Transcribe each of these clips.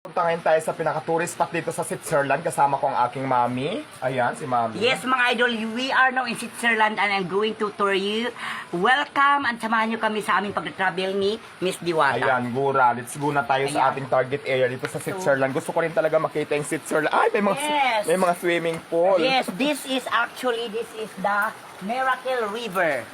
Punta ngayon tayo sa pinaka-tourist spot dito sa Switzerland. Kasama ko ang aking mami. Ayan, si mami. Yes, mga idol, we are now in Switzerland and I'm going to tour you. Welcome and samahan nyo kami sa aming pag-travel ni Miss Diwata. Ayan, gura. Let's go na tayo sa Ayan. ating target area dito sa Switzerland. Gusto ko rin talaga makita yung Switzerland. Ay, may mga, Yes. may mga swimming pool. Yes, this is actually, this is the Miracle River.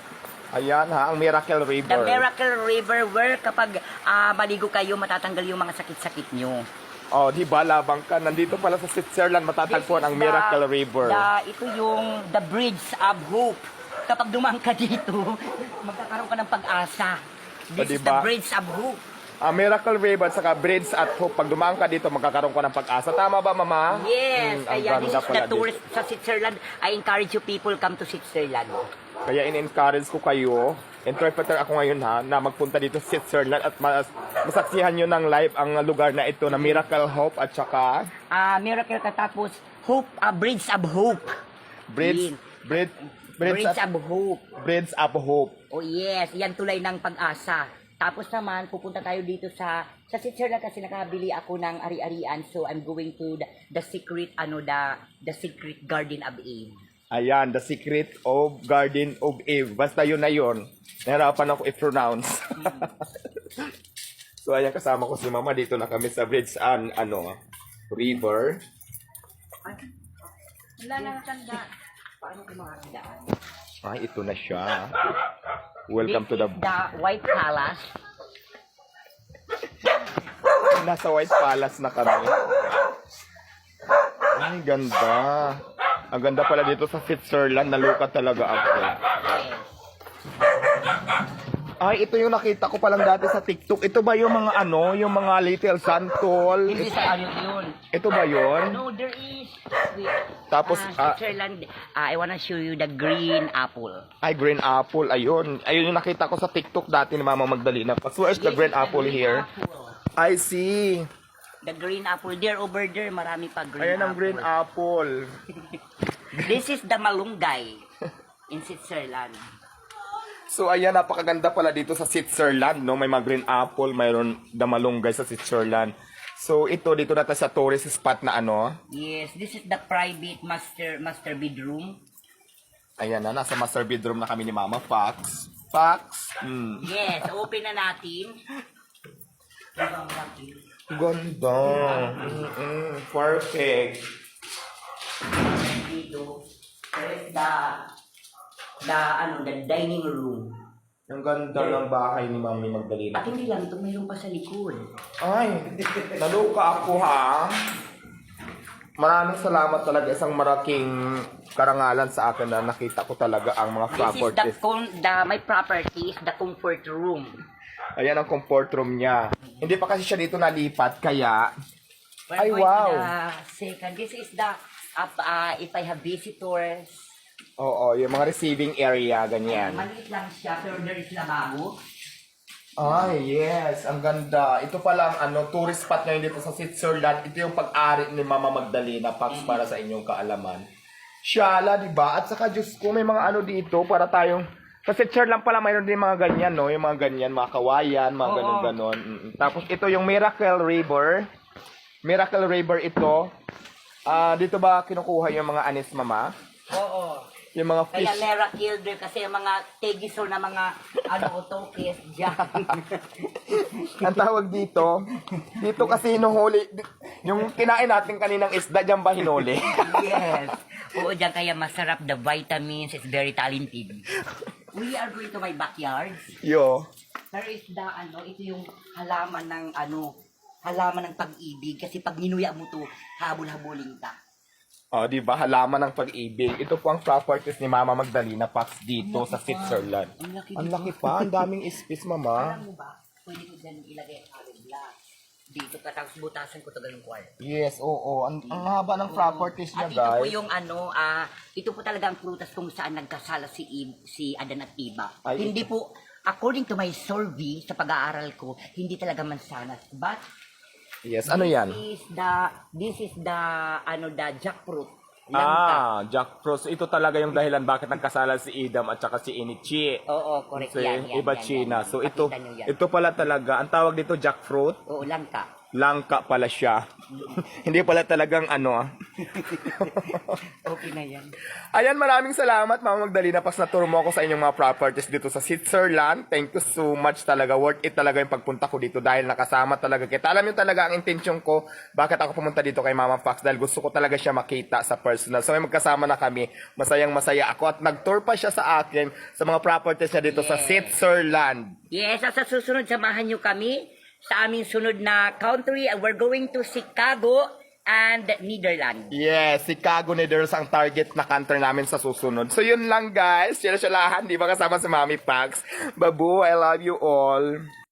Ayan ha, ang Miracle The River. Miracle River where kapag ah, maligo kayo, matatanggal yung mga sakit-sakit nyo. Oh, di ba, labang ka. Nandito pala sa Switzerland, matatagpuan ang is Miracle the- River. the- ito yung the bridge of hope. Kapag dumaan ka dito, magkakaroon ka ng pag-asa. This O, is diba? the bridge of hope. Ang Miracle River, saka Bridge at Hope. Pag dumaan ka dito, magkakaroon ka ng pag-asa. Tama ba, Mama? Yes, Mm, ang kaya this is the dito. tourist sa Switzerland. I encourage you people come to Switzerland. Kaya in-encourage ko kayo, interpreter ako ngayon ha, na magpunta dito sa Switzerland at mas, masaksihan nyo ng live ang lugar na ito na Miracle Hope at saka Ah, miracle katapos hope, ah, bridge of hope. Bridge, Yun. Bridge, Bridge, Bridge of hope. Bridge of Hope. Oh yes, yan tulay ng pag-asa. Tapos naman, pupunta tayo dito sa sa Switzerland kasi nakabili ako ng ari-arian. So I'm going to the, the secret ano the the secret garden of Eve. Ayan, the secret of Garden of Eve. Basta yun na yun. Nahirapan ako i-pronounce. so ayan, kasama ko si Mama. Dito na kami sa Bridge an, ano, River. Wala na tanda. Paano kumakandaan? Ay, ito na siya. Welcome to the... the White Palace. Nasa White Palace na kami. Ay, ganda. Ang ganda pala dito sa Switzerland. Nalukat talaga ako. Ay, ito yung nakita ko palang dati sa TikTok. Ito ba yung mga ano, yung mga little santol? Hindi sa ano yun. Ito ba yun? No, there is. Wait. Tapos, ah, Ah, Switzerland, ah, I wanna show you the green apple. Ay, green apple. Ayun. Ayun yung nakita ko sa TikTok dati ni Mama Magdalena. Pas, where's the green apple here? I see. The green apple. There, over there, marami pa green Ayan ang apple. green apple. This is the malunggay in Switzerland. So ayan, napakaganda pala dito sa Switzerland, no? May mga green apple, mayroon damalunggay sa Switzerland. So ito, dito na tayo sa tourist spot na ano. Yes, this is the private master master bedroom. Ayan na, nasa master bedroom na kami ni Mama Fox. Fox? Hmm. Yes, open na natin. Ganda. Mm-mm, perfect. Dito, there is the, the, ano, the dining room. Ang ganda ng bahay ni Mami Magdalena. At hindi lang ito, mayroon pa sa likod. Ay, naluka ako ha. Maraming salamat talaga. Isang maraking karangalan sa akin na nakita ko talaga ang mga This is the, properties. con- the, my property is the comfort room. Ayan ang comfort room niya. Hindi pa kasi siya dito nalipat, kaya... We're Ay, wow. second, this is the, uh, uh, if I have visitors, Oo, yung mga receiving area, ganyan. maliit lang siya, pero there is lababo. Ay, yes. Ang ganda. Ito pala ang ano, tourist spot ngayon dito sa Switzerland. Ito yung pag-ari ni Mama Magdalena, Pax, para sa inyong kaalaman. Shala, di ba? At saka, Diyos ko, may mga ano dito para tayong... Sa Switzerland pala, mayroon din mga ganyan, no? Yung mga ganyan, mga kawayan, mga Oo. ganon-ganon. Mm, Tapos, ito yung Miracle River. Miracle River ito. Ah, dito ba kinukuha yung mga anis, Mama? Oo. Yung mga Kaya fish. Mera Kilder kasi yung mga tegiso na mga ano otokes dyan. ang tawag dito, dito kasi hinuhuli, yung kinain natin kaninang isda, dyan ba hinuli? yes. Oo, dyan kaya masarap. The vitamins is very talented. We are going to my backyard. Yo. Pero is the ano, ito yung halaman ng ano, halaman ng pag-ibig. Kasi pag ninuya mo to, habol-habulin ka. O, di ba? Halaman ng pag-ibig. Ito po ang properties ni Mama Magdalena Pax dito sa Switzerland. Ang laki Ang laki pa. Ang daming space, Mama. Alam mo ba, pwede ko dyan ilagay ang glass. Dito tapos butasan ko to ganung kwarto. Yes, oo. Ang, ang haba ng properties niya, At ito po guys. yung ano, ah, ito po talaga ang prutas kung saan nagkasala si Eve, si Adan at Eva. Ay, hindi po, according to my survey sa pag-aaral ko, hindi talaga mansanas. But Yes, ano yan? this is the, this is the, ano, the jackfruit. Ah, jackfruit. So, ito talaga yung dahilan bakit nagkasala si Idam at saka si Inichi. Oo, correct. Si yan, yan, Iba yan, China. yan. So, ito, Pakita nyo yan. ito pala talaga. Ang tawag dito, jackfruit. Oo, langka. Langka pala siya. Hindi pala talagang ano. ah. Okay na yan. Ayan, maraming salamat Mama Magdalena Pas naturo mo ako sa inyong mga properties dito sa Switzerland. Thank you so much talaga. Worth it talaga yung pagpunta ko dito dahil nakasama talaga kita. Alam niyo talaga ang intention ko bakit ako pumunta dito kay Mama Fox dahil gusto ko talaga siya makita sa personal. So may magkasama na kami. Masayang masaya ako at nag-tour pa siya sa akin sa mga properties niya dito sa Switzerland. Yes, at sa susunod, samahan nyo kami sa aming sunod na country. We're going to Chicago and Netherlands. Yes, Chicago Netherlands ang target na country namin sa susunod. So yun lang guys. Sila-silahan, di ba kasama si Mami Pax? Babu, I love you all.